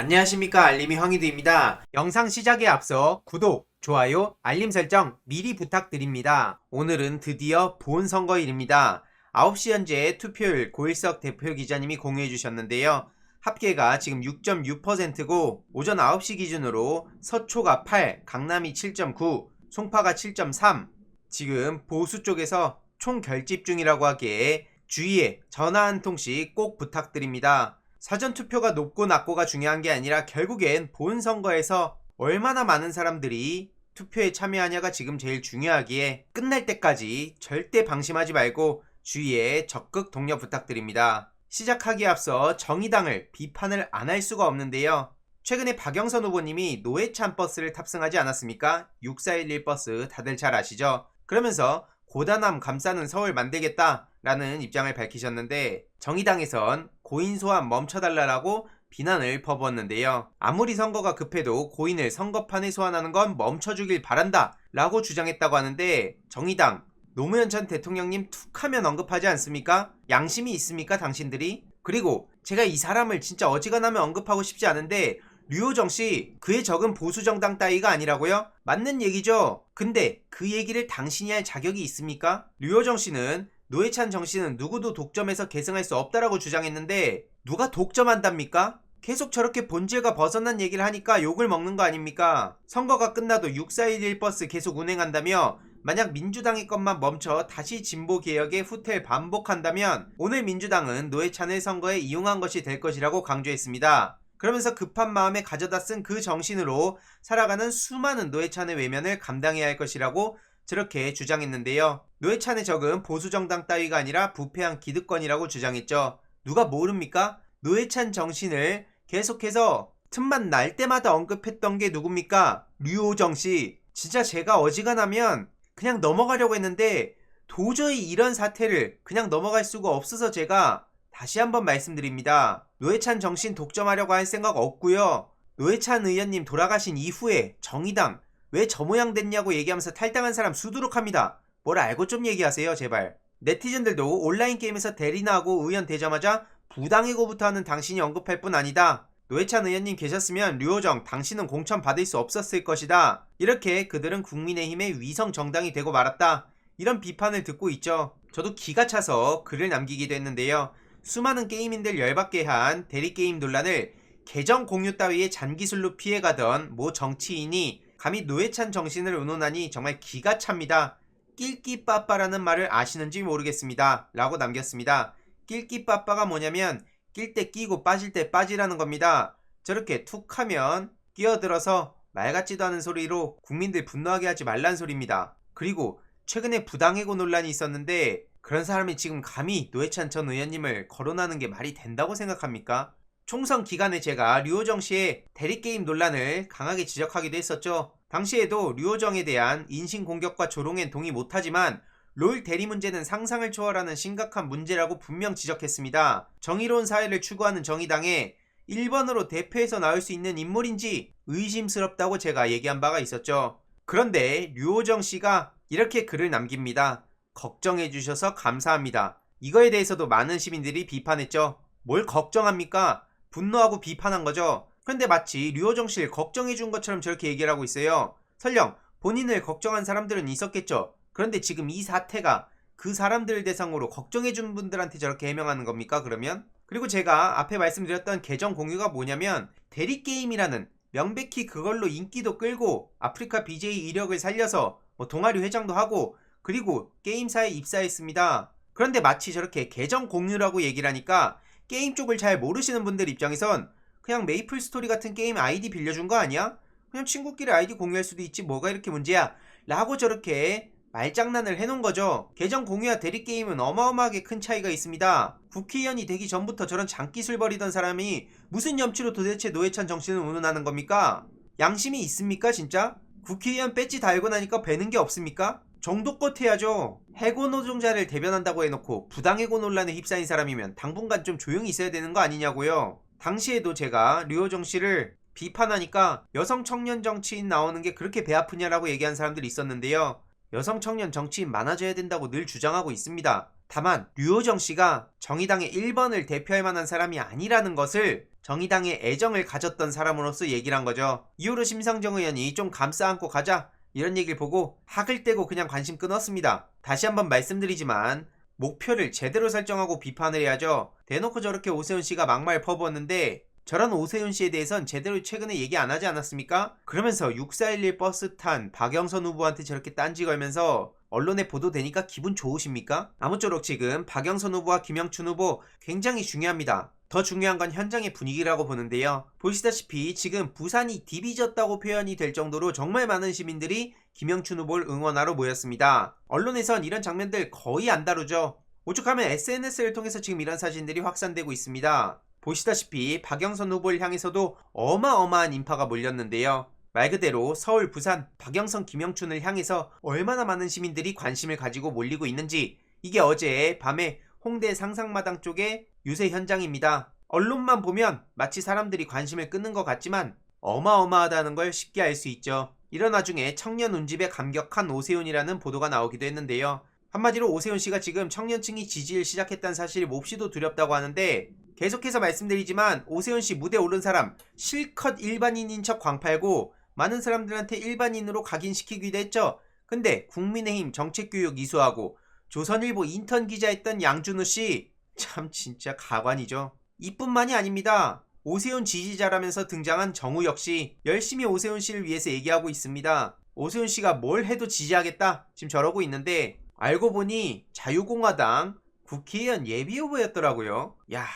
안녕하십니까 알림이 황희두입니다. 영상 시작에 앞서 구독, 좋아요, 알림 설정 미리 부탁드립니다. 오늘은 드디어 본 선거일입니다. 9시 현재 투표율 고일석 대표 기자님이 공유해 주셨는데요. 합계가 지금 6.6%고 오전 9시 기준으로 서초가 8, 강남이 7.9, 송파가 7.3 지금 보수 쪽에서 총 결집 중이라고 하기에 주의에 전화 한 통씩 꼭 부탁드립니다. 사전 투표가 높고 낮고가 중요한 게 아니라 결국엔 본 선거에서 얼마나 많은 사람들이 투표에 참여하냐가 지금 제일 중요하기에 끝날 때까지 절대 방심하지 말고 주위에 적극 독려 부탁드립니다. 시작하기에 앞서 정의당을 비판을 안 할 수가 없는데요. 최근에 박영선 후보님이 노회찬 버스를 탑승하지 않았습니까? 6411 버스 다들 잘 아시죠? 그러면서 고단함 감싸는 서울 만들겠다 라는 입장을 밝히셨는데 정의당에선 고인 소환 멈춰달라라고 비난을 퍼부었는데요. 아무리 선거가 급해도 고인을 선거판에 소환하는 건 멈춰주길 바란다 라고 주장했다고 하는데 정의당 노무현 전 대통령님 툭 하면 언급하지 않습니까? 양심이 있습니까 당신들이? 그리고 제가 이 사람을 진짜 어지간하면 언급하고 싶지 않은데 류호정 씨 그의 적은 보수 정당 따위가 아니라고요? 맞는 얘기죠. 근데 그 얘기를 당신이 할 자격이 있습니까? 류호정 씨는 노회찬 정 씨는 누구도 독점해서 계승할 수 없다라고 주장했는데 누가 독점한답니까? 계속 저렇게 본질과 벗어난 얘기를 하니까 욕을 먹는 거 아닙니까? 선거가 끝나도 6411 버스 계속 운행한다며 만약 민주당의 것만 멈춰 다시 진보 개혁의 후퇴를 반복한다면 오늘 민주당은 노회찬을 선거에 이용한 것이 될 것이라고 강조했습니다. 그러면서 급한 마음에 가져다 쓴 그 정신으로 살아가는 수많은 노회찬의 외면을 감당해야 할 것이라고 저렇게 주장했는데요. 노회찬의 적은 보수정당 따위가 아니라 부패한 기득권이라고 주장했죠. 누가 모릅니까? 노회찬 정신을 계속해서 틈만 날 때마다 언급했던 게 누굽니까? 류호정 씨. 진짜 제가 어지간하면 그냥 넘어가려고 했는데 도저히 이런 사태를 그냥 넘어갈 수가 없어서 제가 다시 한번 말씀드립니다. 노회찬 정신 독점하려고 할 생각 없고요. 노회찬 의원님 돌아가신 이후에 정의당 왜 저 모양 됐냐고 얘기하면서 탈당한 사람 수두룩 합니다. 뭘 알고 좀 얘기하세요, 제발. 네티즌들도 온라인 게임에서 대리나하고 의원 되자마자 부당이고부터 하는 당신이 언급할 뿐 아니다. 노회찬 의원님 계셨으면 류호정 당신은 공천 받을 수 없었을 것이다. 이렇게 그들은 국민의힘의 위성 정당이 되고 말았다. 이런 비판을 듣고 있죠. 저도 기가 차서 글을 남기기도 했는데요. 수많은 게이민들 열받게 한 대리게임 논란을 계정 공유 따위의 잔기술로 피해가던 모 정치인이 감히 노회찬 정신을 운운하니 정말 기가 찹니다. 낄끼빠빠라는 말을 아시는지 모르겠습니다. 라고 남겼습니다. 낄끼빠빠가 뭐냐면 낄 때 끼고 빠질 때 빠지라는 겁니다. 저렇게 툭 하면 끼어들어서 말 같지도 않은 소리로 국민들 분노하게 하지 말란 소리입니다. 그리고 최근에 부당해고 논란이 있었는데 그런 사람이 지금 감히 노회찬 전 의원님을 거론하는 게 말이 된다고 생각합니까? 총선 기간에 제가 류호정 씨의 대리게임 논란을 강하게 지적하기도 했었죠. 당시에도 류호정에 대한 인신공격과 조롱엔 동의 못하지만 롤 대리 문제는 상상을 초월하는 심각한 문제라고 분명 지적했습니다. 정의로운 사회를 추구하는 정의당에 1번으로 대표해서 나올 수 있는 인물인지 의심스럽다고 제가 얘기한 바가 있었죠. 그런데 류호정 씨가 이렇게 글을 남깁니다. 걱정해 주셔서 감사합니다. 이거에 대해서도 많은 시민들이 비판했죠. 뭘 걱정합니까? 분노하고 비판한 거죠. 그런데 마치 류호정 씨를 걱정해 준 것처럼 저렇게 얘기를 하고 있어요. 설령 본인을 걱정한 사람들은 있었겠죠. 그런데 지금 이 사태가 그 사람들 대상으로 걱정해 준 분들한테 저렇게 해명하는 겁니까? 그러면? 그리고 제가 앞에 말씀드렸던 계정 공유가 뭐냐면 대리게임이라는 명백히 그걸로 인기도 끌고 아프리카 BJ 이력을 살려서 뭐 동아리 회장도 하고 그리고 게임사에 입사했습니다. 그런데 마치 저렇게 계정 공유라고 얘기를 하니까 게임 쪽을 잘 모르시는 분들 입장에선 그냥 메이플 스토리 같은 게임 아이디 빌려준 거 아니야? 그냥 친구끼리 아이디 공유할 수도 있지 뭐가 이렇게 문제야? 라고 저렇게 말장난을 해놓은 거죠. 계정 공유와 대리 게임은 어마어마하게 큰 차이가 있습니다. 국회의원이 되기 전부터 저런 장기술 벌이던 사람이 무슨 염치로 도대체 노회찬 정신을 운운하는 겁니까? 양심이 있습니까 진짜? 국회의원 배지 달고 나니까 배는 게 없습니까? 정도껏 해야죠. 해고 노동자를 대변한다고 해놓고 부당해고 논란에 휩싸인 사람이면 당분간 좀 조용히 있어야 되는 거 아니냐고요. 당시에도 제가 류호정 씨를 비판하니까 여성 청년 정치인 나오는 게 그렇게 배 아프냐라고 얘기한 사람들이 있었는데요. 여성 청년 정치인 많아져야 된다고 늘 주장하고 있습니다. 다만 류호정 씨가 정의당의 1번을 대표할 만한 사람이 아니라는 것을 정의당에 애정을 가졌던 사람으로서 얘기를 한 거죠. 이후로 심상정 의원이 좀 감싸 안고 가자 이런 얘기를 보고 학을 떼고 그냥 관심 끊었습니다. 다시 한번 말씀드리지만 목표를 제대로 설정하고 비판을 해야죠. 대놓고 저렇게 오세훈 씨가 막말 퍼부었는데 저런 오세훈 씨에 대해선 제대로 최근에 얘기 안 하지 않았습니까? 그러면서 6411 버스 탄 박영선 후보한테 저렇게 딴지 걸면서 언론에 보도되니까 기분 좋으십니까? 아무쪼록 지금 박영선 후보와 김영춘 후보 굉장히 중요합니다. 더 중요한 건 현장의 분위기라고 보는데요. 보시다시피 지금 부산이 디비졌다고 표현이 될 정도로 정말 많은 시민들이 김영춘 후보를 응원하러 모였습니다. 언론에선 이런 장면들 거의 안 다루죠. 오죽하면 SNS를 통해서 지금 이런 사진들이 확산되고 있습니다. 보시다시피 박영선 후보를 향해서도 어마어마한 인파가 몰렸는데요. 말 그대로 서울, 부산, 박영선, 김영춘을 향해서 얼마나 많은 시민들이 관심을 가지고 몰리고 있는지 이게 어제 밤에 홍대 상상마당 쪽의 유세 현장입니다. 언론만 보면 마치 사람들이 관심을 끄는 것 같지만 어마어마하다는 걸 쉽게 알 수 있죠. 이런 와중에 청년 운집에 감격한 오세훈이라는 보도가 나오기도 했는데요. 한마디로 오세훈 씨가 지금 청년층이 지지를 시작했다는 사실이 몹시도 두렵다고 하는데 계속해서 말씀드리지만 오세훈 씨 무대에 오른 사람 실컷 일반인인 척 광팔고 많은 사람들한테 일반인으로 각인시키기도 했죠. 근데 국민의힘 정책교육 이수하고 조선일보 인턴 기자했던 양준우 씨 참 진짜 가관이죠. 이뿐만이 아닙니다. 오세훈 지지자라면서 등장한 정우 역시 열심히 오세훈 씨를 위해서 얘기하고 있습니다. 오세훈 씨가 뭘 해도 지지하겠다 지금 저러고 있는데 알고 보니 자유공화당 국회의원 예비 후보였더라고요. 야,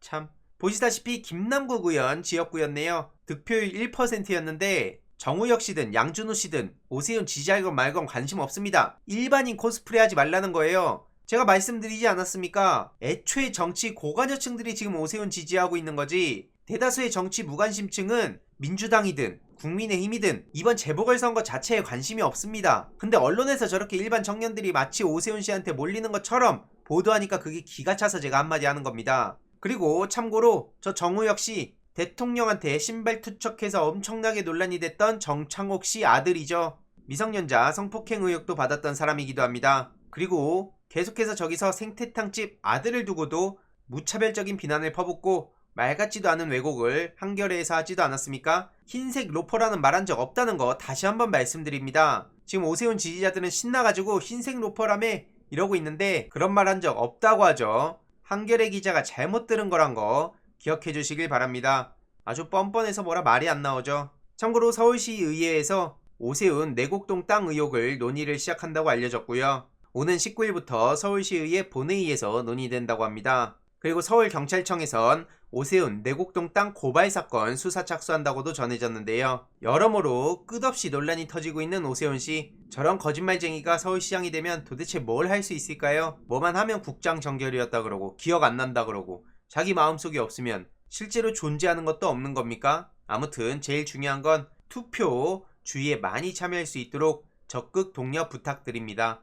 참 보시다시피 김남국 의원 지역구였네요. 득표율 1%였는데 정우혁 씨든 양준호 씨든 오세훈 지지하건 말건 관심 없습니다. 일반인 코스프레 하지 말라는 거예요. 제가 말씀드리지 않았습니까? 애초에 정치 고관여층들이 지금 오세훈 지지하고 있는 거지. 대다수의 정치 무관심층은 민주당이든 국민의힘이든 이번 재보궐선거 자체에 관심이 없습니다. 근데 언론에서 저렇게 일반 청년들이 마치 오세훈 씨한테 몰리는 것처럼 보도하니까 그게 기가 차서 제가 한마디 하는 겁니다. 그리고 참고로 저 정우 역시 대통령한테 신발 투척해서 엄청나게 논란이 됐던 정창옥 씨 아들이죠. 미성년자 성폭행 의혹도 받았던 사람이기도 합니다. 그리고 계속해서 저기서 생태탕집 아들을 두고도 무차별적인 비난을 퍼붓고 말 같지도 않은 왜곡을 한겨레에서 하지도 않았습니까? 흰색 로퍼라는 말 한 적 없다는 거 다시 한번 말씀드립니다. 지금 오세훈 지지자들은 신나가지고 흰색 로퍼라며 이러고 있는데 그런 말 한 적 없다고 하죠. 한겨레 기자가 잘못 들은 거란 거 기억해 주시길 바랍니다. 아주 뻔뻔해서 뭐라 말이 안 나오죠. 참고로 서울시 의회에서 오세훈 내곡동 땅 의혹을 논의를 시작한다고 알려졌고요. 오는 19일부터 서울시의회 본회의에서 논의된다고 합니다. 그리고 서울경찰청에선 오세훈 내곡동 땅 고발 사건 수사 착수한다고도 전해졌는데요. 여러모로 끝없이 논란이 터지고 있는 오세훈 씨. 저런 거짓말쟁이가 서울시장이 되면 도대체 뭘 할 수 있을까요? 뭐만 하면 국장 정결이었다 그러고 기억 안 난다 그러고 자기 마음속에 없으면 실제로 존재하는 것도 없는 겁니까? 아무튼 제일 중요한 건 투표 주의에 많이 참여할 수 있도록 적극 독려 부탁드립니다.